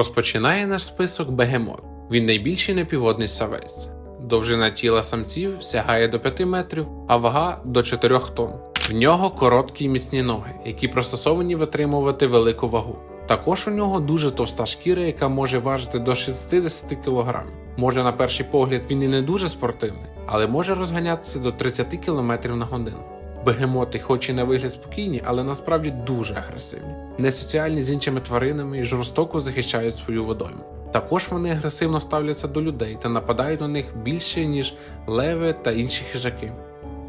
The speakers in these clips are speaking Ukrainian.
Розпочинає наш список бегемот. Він найбільший напівводний савець. Довжина тіла самців сягає до 5 метрів, а вага до 4 тонн. В нього короткі міцні ноги, які пристосовані витримувати велику вагу. Також у нього дуже товста шкіра, яка може важити до 60 кг. Може, на перший погляд він і не дуже спортивний, але може розганятися до 30 км на годину. Бегемоти, хоч і на вигляд спокійні, але насправді дуже агресивні, несоціальні з іншими тваринами і жорстоко захищають свою водойму. Також вони агресивно ставляться до людей та нападають на них більше, ніж леви та інші хижаки.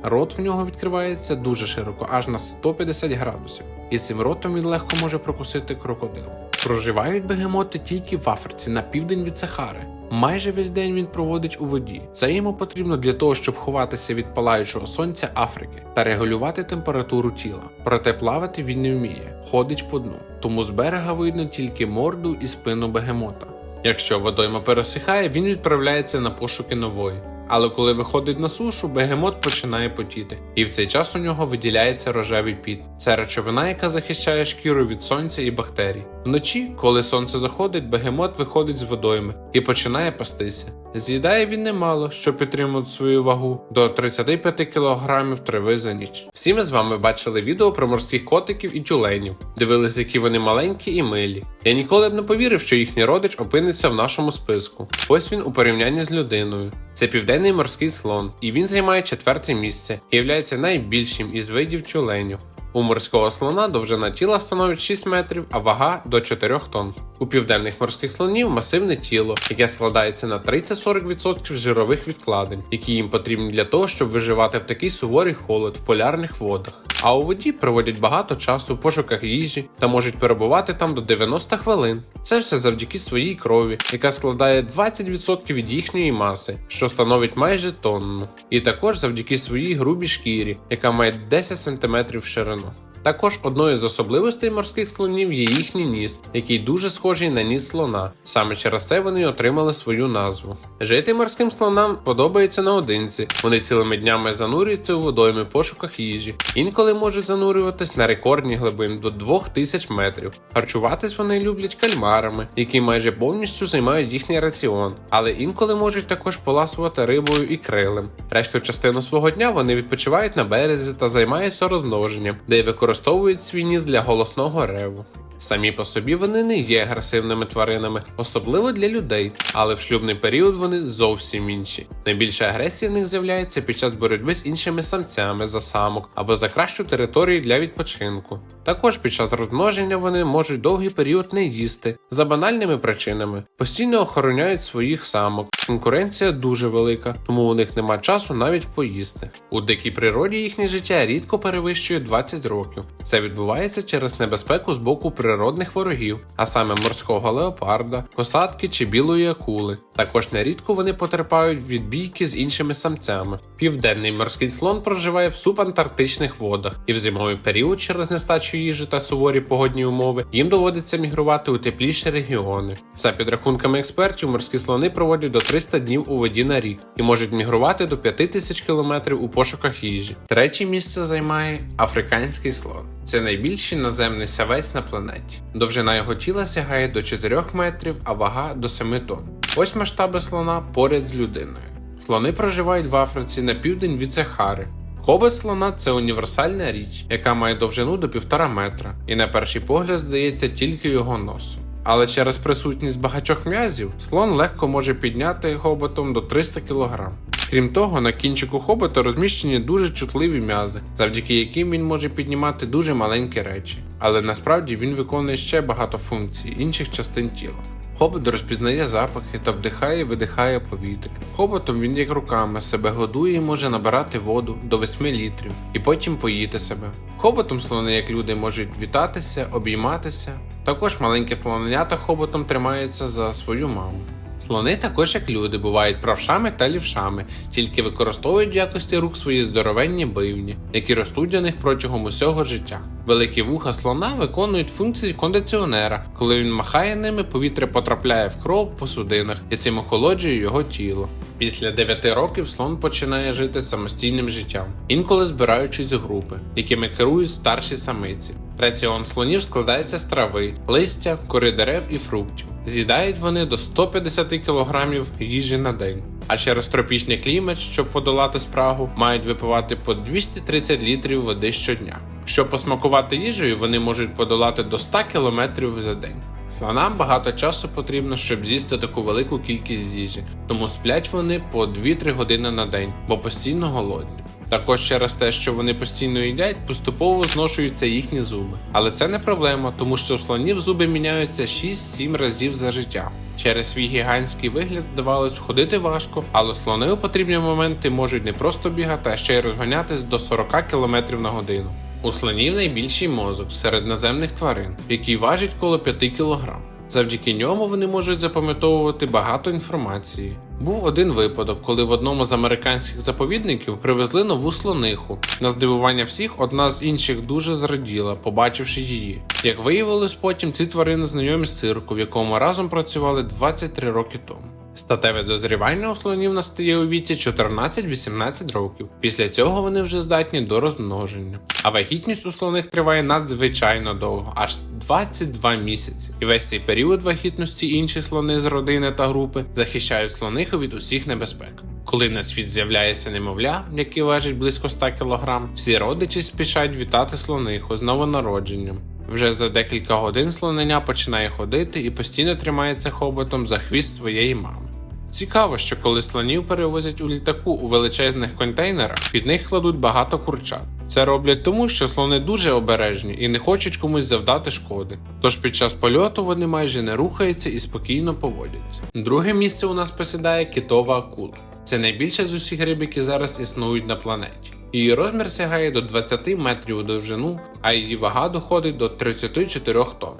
Рот в нього відкривається дуже широко, аж на 150 градусів, і цим ротом він легко може прокусити крокодил. Проживають бегемоти тільки в Африці на південь від Сахари. Майже весь день він проводить у воді. Це йому потрібно для того, щоб ховатися від палаючого сонця Африки та регулювати температуру тіла. Проте плавати він не вміє, ходить по дну. Тому з берега видно тільки морду і спину бегемота. Якщо водойма пересихає, він відправляється на пошуки нової. Але коли виходить на сушу, бегемот починає потіти, і в цей час у нього виділяється рожевий піт. Це речовина, яка захищає шкіру від сонця і бактерій. Вночі, коли сонце заходить, бегемот виходить з водойми і починає пастися. З'їдає він немало, щоб підтримувати свою вагу до 35 кг трави за ніч. Всі ми з вами бачили відео про морських котиків і тюленів, дивились, які вони маленькі і милі. Я ніколи б не повірив, що їхній родич опиниться в нашому списку. Ось він у порівнянні з людиною. Це південний морський слон, і він займає четверте місце і є найбільшим із видів тюленів. У морського слона довжина тіла становить 6 метрів, а вага до 4 тонн. У південних морських слонів масивне тіло, яке складається на 30-40% жирових відкладень, які їм потрібні для того, щоб виживати в такий суворий холод в полярних водах. А у воді проводять багато часу в пошуках їжі та можуть перебувати там до 90 хвилин. Це все завдяки своїй крові, яка складає 20% від їхньої маси, що становить майже тонну, і також завдяки своїй грубій шкірі, яка має 10 см в ширину. Також одною з особливостей морських слонів є їхній ніс, який дуже схожий на ніс слона. Саме через це вони отримали свою назву. Жити морським слонам подобається наодинці. Вони цілими днями занурюються у водойми пошуках їжі. Інколи можуть занурюватись на рекордні глибини до 2000 метрів. Харчуватись вони люблять кальмарами, які майже повністю займають їхній раціон, але інколи можуть також поласувати рибою і крилем. Решту частину свого дня вони відпочивають на березі та займаються розмноженням, де й використовують свій ніс для голосного реву. Самі по собі вони не є агресивними тваринами, особливо для людей, але в шлюбний період вони зовсім інші. Найбільша агресія в них з'являється під час боротьби з іншими самцями за самок або за кращу територію для відпочинку. Також під час розмноження вони можуть довгий період не їсти за банальними причинами, постійно охороняють своїх самок. Конкуренція дуже велика, тому у них нема часу навіть поїсти. У дикій природі їхнє життя рідко перевищує 20 років. Це відбувається через небезпеку з боку природних ворогів, а саме морського леопарда, косатки чи білої акули. Також нерідко вони потерпають від бійки з іншими самцями. Південний морський слон проживає в субантарктичних водах, і в зимовий період через нестачу їжі та суворі погодні умови їм доводиться мігрувати у тепліші регіони. За підрахунками експертів, морські слони проводять до 300 днів у воді на рік і можуть мігрувати до 5000 кілометрів у пошуках їжі. Третє місце займає африканський слон. Це найбільший наземний савець на планеті. Довжина його тіла сягає до 4 метрів, а вага до 7 тонн. Ось масштаби слона поряд з людиною. Слони проживають в Африці на південь від Сахари. Хобот слона це універсальна річ, яка має довжину до півтора метра, і на перший погляд здається тільки його носу. Але через присутність багатьох м'язів слон легко може підняти хоботом до 300 кг. Крім того, на кінчику хобота розміщені дуже чутливі м'язи, завдяки яким він може піднімати дуже маленькі речі. Але насправді він виконує ще багато функцій інших частин тіла. Хобот розпізнає запахи та вдихає і видихає повітря. Хоботом він як руками себе годує і може набирати воду до 8 літрів і потім поїти себе. Хоботом слони, як люди, можуть вітатися, обійматися. Також маленькі слоненята хоботом тримаються за свою маму. Слони також як люди бувають правшами та лівшами, тільки використовують в якості рук свої здоровенні бивні, які ростуть для них протягом усього життя. Великі вуха слона виконують функції кондиціонера. Коли він махає ними, повітря потрапляє в кров по судинах і цим охолоджує його тіло. Після 9 років слон починає жити самостійним життям, інколи збираючись у групи, якими керують старші самиці. Раціон слонів складається з трави, листя, кори дерев і фруктів. З'їдають вони до 150 кг їжі на день. А через тропічний клімат, щоб подолати спрагу, мають випивати по 230 літрів води щодня. Щоб посмакувати їжею, вони можуть подолати до 100 км за день. Слонам багато часу потрібно, щоб з'їсти таку велику кількість їжі, тому сплять вони по 2-3 години на день, бо постійно голодні. Також через те, що вони постійно їдять, поступово зношуються їхні зуби. Але це не проблема, тому що у слонів зуби міняються 6-7 разів за життя. Через свій гігантський вигляд здавалось ходити важко, але слони у потрібні моменти можуть не просто бігати, а ще й розганятись до 40 км на годину. У слонів найбільший мозок серед наземних тварин, який важить коло 5 кг. Завдяки ньому вони можуть запам'ятовувати багато інформації. Був один випадок, коли в одному з американських заповідників привезли нову слониху. На здивування всіх, одна з інших дуже зраділа, побачивши її. Як виявилось потім, ці тварини знайомі з цирку, в якому разом працювали 23 роки тому. Статеве дозрівання у слонів настає у віці 14-18 років. Після цього вони вже здатні до розмноження. А вагітність у слоних триває надзвичайно довго, аж 22 місяці. І весь цей період вагітності інші слони з родини та групи захищають слониху від усіх небезпек. Коли на світ з'являється немовля, який важить близько 100 кг, всі родичі спішать вітати слониху з новонародженням. Вже за декілька годин слоненя починає ходити і постійно тримається хоботом за хвіст своєї мами. Цікаво, що коли слонів перевозять у літаку у величезних контейнерах, під них кладуть багато курчат. Це роблять тому, що слони дуже обережні і не хочуть комусь завдати шкоди. Тож під час польоту вони майже не рухаються і спокійно поводяться. Друге місце у нас посідає китова акула. Це найбільша з усіх риб, які зараз існують на планеті. Її розмір сягає до 20 метрів у довжину, а її вага доходить до 34 тонн.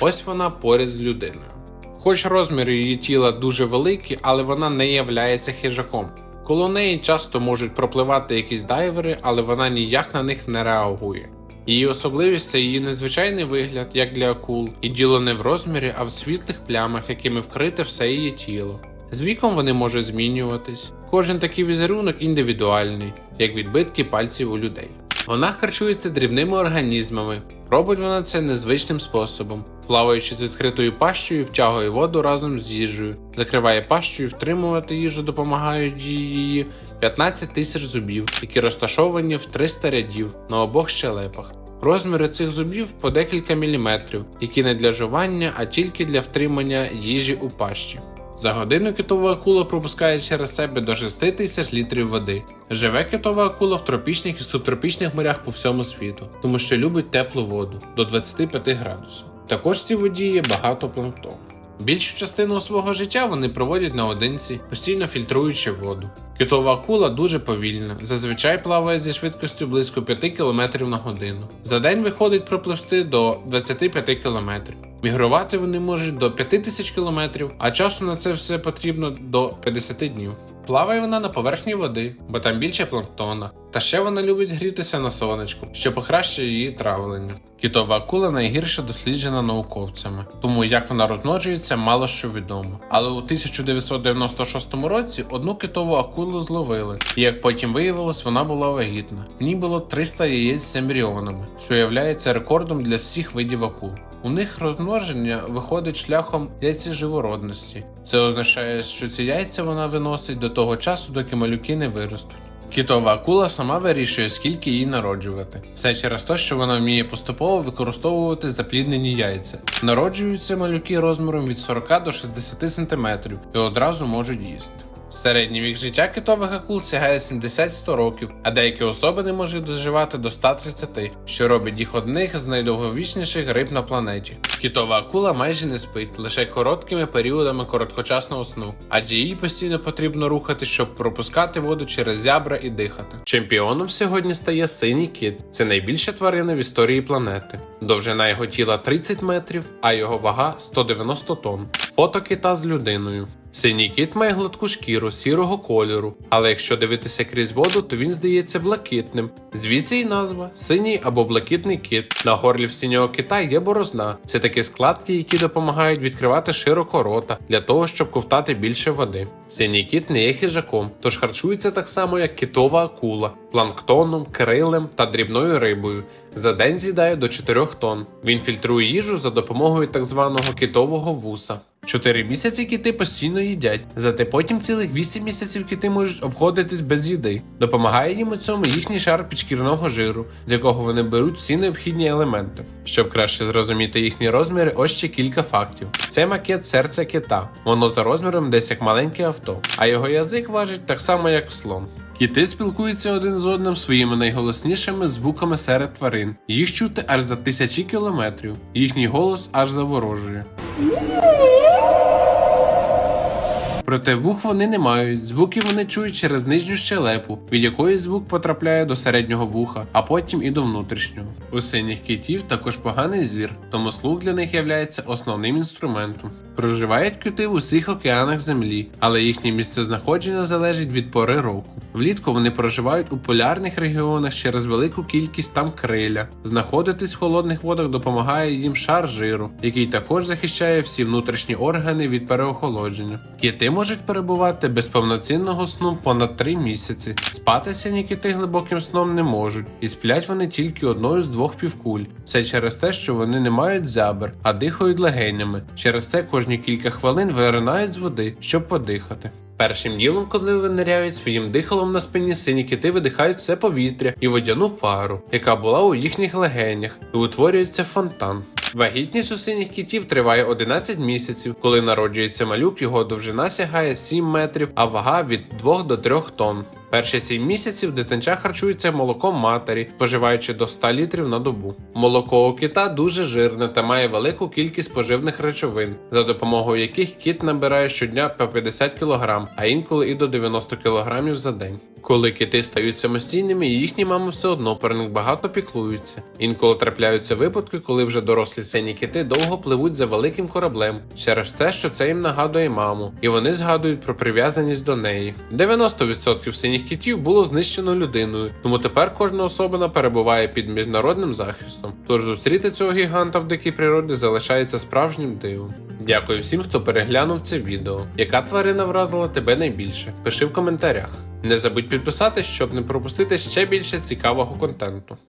Ось вона поряд з людиною. Хоч розміри її тіла дуже великі, але вона не являється хижаком. Коло неї часто можуть пропливати якісь дайвери, але вона ніяк на них не реагує. Її особливість це її незвичайний вигляд, як для акул, і діло не в розмірі, а в світлих плямах, якими вкрите все її тіло. З віком вони можуть змінюватись. Кожен такий візерунок індивідуальний, як відбитки пальців у людей. Вона харчується дрібними організмами. Робить вона це незвичним способом, плаваючи з відкритою пащею, втягує воду разом з їжею, закриває пащу і втримувати їжу допомагають її 15 тисяч зубів, які розташовані в 300 рядів на обох щелепах. Розміри цих зубів по декілька міліметрів, які не для жування, а тільки для втримання їжі у пащі. За годину китова акула пропускає через себе до 6 тисяч літрів води. Живе китова акула в тропічних і субтропічних морях по всьому світу, тому що любить теплу воду до 25 градусів. Також в цій воді є багато планктону. Більшу частину свого життя вони проводять наодинці, постійно фільтруючи воду. Китова акула дуже повільна, зазвичай плаває зі швидкістю близько 5 км на годину. За день виходить пропливсти до 25 км. Мігрувати вони можуть до 5000 км, а часу на це все потрібно до 50 днів. Плаває вона на поверхні води, бо там більше планктона. Та ще вона любить грітися на сонечку, що покращує її травлення. Кітова акула найгірше досліджена науковцями, тому як вона розмножується, мало що відомо. Але у 1996 році одну китову акулу зловили, і як потім виявилось, вона була вагітна. В ній було 300 яєць з ембріонами, що є рекордом для всіх видів акул. У них розмноження виходить шляхом яйцеживородності. Це означає, що ці яйця вона виносить до того часу, доки малюки не виростуть. Кітова акула сама вирішує, скільки їй народжувати. Все через те, що вона вміє поступово використовувати запліднені яйця. Народжуються малюки розміром від 40 до 60 см і одразу можуть їсти. Середній вік життя китових акул сягає 70-100 років, а деякі особини можуть доживати до 130, що робить їх одних з найдовговічніших риб на планеті. Китова акула майже не спить, лише короткими періодами короткочасного сну, адже їй постійно потрібно рухати, щоб пропускати воду через зябра і дихати. Чемпіоном сьогодні стає синій кит. Це найбільша тварина в історії планети. Довжина його тіла 30 метрів, а його вага 190 тонн. Фото кита з людиною. Синій кіт має гладку шкіру сірого кольору, але якщо дивитися крізь воду, то він здається блакитним. Звідси й назва синій або блакитний кит. На горлі в синього кита є борозна. Це такі складки, які допомагають відкривати широко рота для того, щоб ковтати більше води. Синій кіт не є хижаком, тож харчується так само, як китова акула, планктоном, крилем та дрібною рибою. За день з'їдає до 4 тонн. Він фільтрує їжу за допомогою так званого китового вуса. Чотири місяці кити постійно їдять, зате потім цілих 8 місяців кити можуть обходитись без їди. Допомагає їм у цьому їхній шар підшкірного жиру, з якого вони беруть всі необхідні елементи. Щоб краще зрозуміти їхні розміри, ось ще кілька фактів. Це макет серця кита. Воно за розміром десь як маленьке авто, а його язик важить так само, як слон. Кіти спілкуються один з одним своїми найголоснішими звуками серед тварин. Їх чути аж за тисячі кілометрів. Їхній голос аж заворожує. Проте вух вони не мають. Звуки вони чують через нижню щелепу, від якої звук потрапляє до середнього вуха, а потім і до внутрішнього. У синіх китів також поганий звір, тому слух для них являється основним інструментом. Проживають кити в усіх океанах землі, але їхнє місцезнаходження залежить від пори року. Влітку вони проживають у полярних регіонах через велику кількість там криля. Знаходитись в холодних водах допомагає їм шар жиру, який також захищає всі внутрішні органи від переохолодження. Кити можуть перебувати без повноцінного сну понад 3 місяці. Спати сині кити глибоким сном не можуть, і сплять вони тільки одною з двох півкуль. Все через те, що вони не мають зябр, а дихають легенями. Через це кожні кілька хвилин виринають з води, щоб подихати. Першим ділом, коли виниряють своїм дихалом на спині сині кити видихають все повітря і водяну пару, яка була у їхніх легенях, і утворюється фонтан. Вагітність у синіх китів триває 11 місяців. Коли народжується малюк, його довжина сягає 7 метрів, а вага від 2 до 3 тонн. Перші 7 місяців дитинча харчується молоком матері, споживаючи до 100 літрів на добу. Молоко у кита дуже жирне та має велику кількість поживних речовин, за допомогою яких кіт набирає щодня по 50 кг, а інколи і до 90 кг за день. Коли кити стають самостійними, їхні мами все одно про них багато піклуються. Інколи трапляються випадки, коли вже дорослі сині кити довго пливуть за великим кораблем через те, що це їм нагадує маму, і вони згадують про прив'язаність до неї. 90% синіх китів було знищено людиною, тому тепер кожна особина перебуває під міжнародним захистом. Тож зустріти цього гіганта в дикій природі залишається справжнім дивом. Дякую всім, хто переглянув це відео. Яка тварина вразила тебе найбільше? Пиши в коментарях. Не забудь підписатись, щоб не пропустити ще більше цікавого контенту.